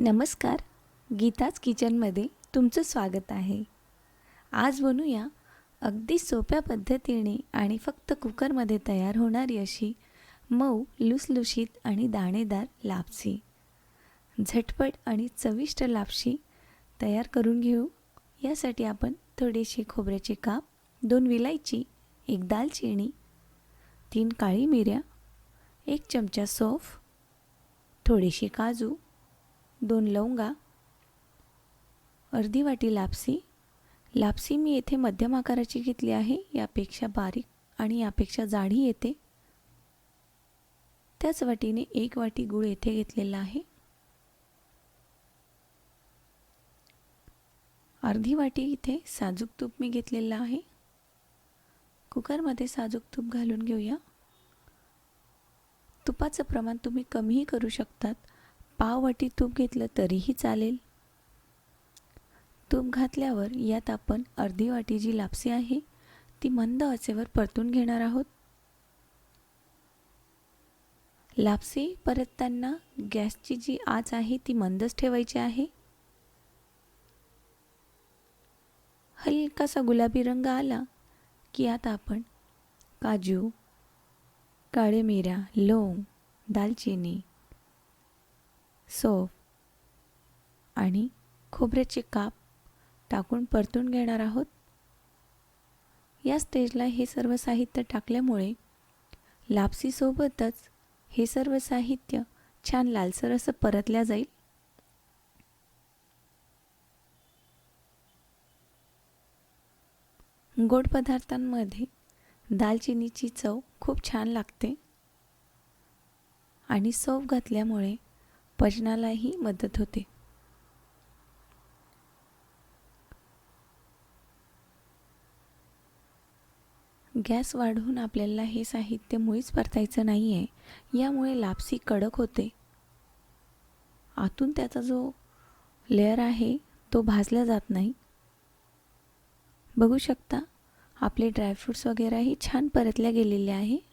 नमस्कार. गीताज किचनमध्ये तुमचं स्वागत आहे. आज बनूया अगदी सोप्या पद्धतीने आणि फक्त कुकरमध्ये तयार होणारी अशी मऊ लुसलुशीत आणि दाणेदार लापसी. झटपट आणि चविष्ट लापशी तयार करून घेऊ. यासाठी आपण थोडेसे खोबऱ्याचे काप दोन विलायची एक दालचिनी तीन काळी मिऱ्या एक चमचा सोफ थोडेसे काजू दोन लवंगा अर्धी वाटी लापसी. लापसी मी येथे मध्यम आकाराची घेतली आहे. यापेक्षा बारीक आणि यापेक्षा जाडी येते. त्याच वाटीने एक वाटी गूळ येथे घेतलेला आहे. अर्धी वाटी इथे साजूक तूप मी घेतलेलं आहे. कुकरमध्ये साजूक तूप घालून घेऊया. तुपाचं प्रमाण तुम्ही कमीही करू शकतात. पाव वाटी तूप घेतलं तरीही चालेल? तूप घातल्यावर यात आपण अर्धी वाटी जी लापसी आहे ती मंद आचेवर परतून घेणार आहोत. लापसी परतताना गॅसची जी आच आहे ती मंदच ठेवायची आहे. हलकासा गुलाबी रंग आला की आता आपण काजू काळे मिऱ्या लवंग दालचिनी सोफ आणि खोबऱ्याचे काप टाकून परतून घेणार आहोत. या स्टेजला हे सर्व साहित्य टाकल्यामुळे लापसीसोबतच हे सर्व साहित्य छान लालसर असं परतल्या जाईल. गोड पदार्थांमध्ये दालचिनीची चव खूप छान लागते. आणि सोफ घातल्यामुळे पचनालाही मदत होते. गॅस वाढवून आपल्याला हे साहित्य मुळीच परतायचं नाही आहे यामुळे लापसी कडक होते. आतून त्याचा जो लेअर आहे तो भाजला जात नाही. बघू शकता आपले ड्रायफ्रूट्स वगैरेही छान परतल्या गेलेले आहे.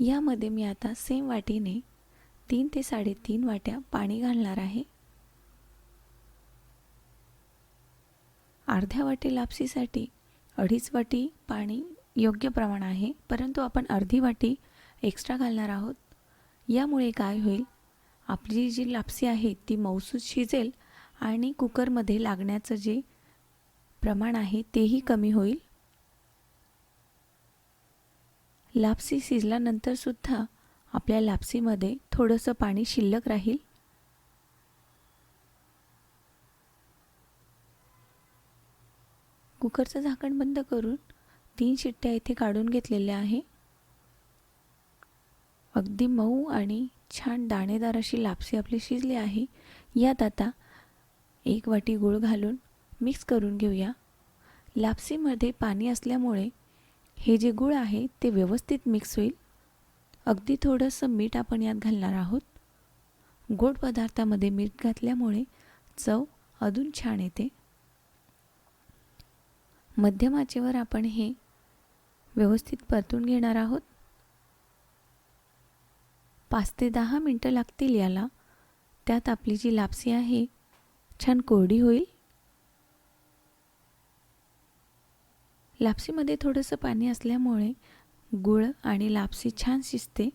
यामध्ये मी आता सेम वाटीने तीन ते साडेतीन वाट्या पाणी घालणार आहे. अर्ध्या वाटी लापसीसाठी अडीच वाटी पाणी योग्य प्रमाण आहे परंतु आपण अर्धी वाटी एक्स्ट्रा घालणार आहोत. यामुळे काय होईल? आपली जी लापसी आहे ती मौसूद शिजेल आणि कुकरमध्ये लागण्याचं जे प्रमाण आहे तेही कमी होईल. लापसी शिजल्यानंतर सुद्धा आपल्या लापसीमध्ये थोडंसं पाणी शिल्लक राहील. कुकरचं झाकण बंद करून तीन शिट्ट्या इथे काढून घेतलेल्या आहे. अगदी मऊ आणि छान दाणेदार अशी लापसी आपली शिजली आहे. यात आता एक वाटी गूळ घालून मिक्स करून घेऊया. लापसीमध्ये पाणी असल्यामुळे हे जे गूळ आहे ते व्यवस्थित मिक्स होईल. अगदी थोडंसं मीठ आपण यात घालणार आहोत. गोड पदार्थामध्ये मीठ घातल्यामुळे चव अजून छान येते. मध्यम आचेवर आपण हे व्यवस्थित परतून घेणार आहोत. पाच ते दहा मिनटं लागतील याला. त्यात आपली जी लापसी आहे छान कोरडी होईल. लापसीमध्ये थोडंसं पाणी असल्यामुळे गुळ आणि लापसी छान शिजते.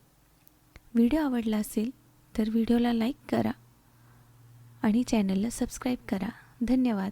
व्हिडिओ आवडला असेल तर व्हिडिओला लाईक करा आणि चॅनलला सबस्क्राईब करा. धन्यवाद.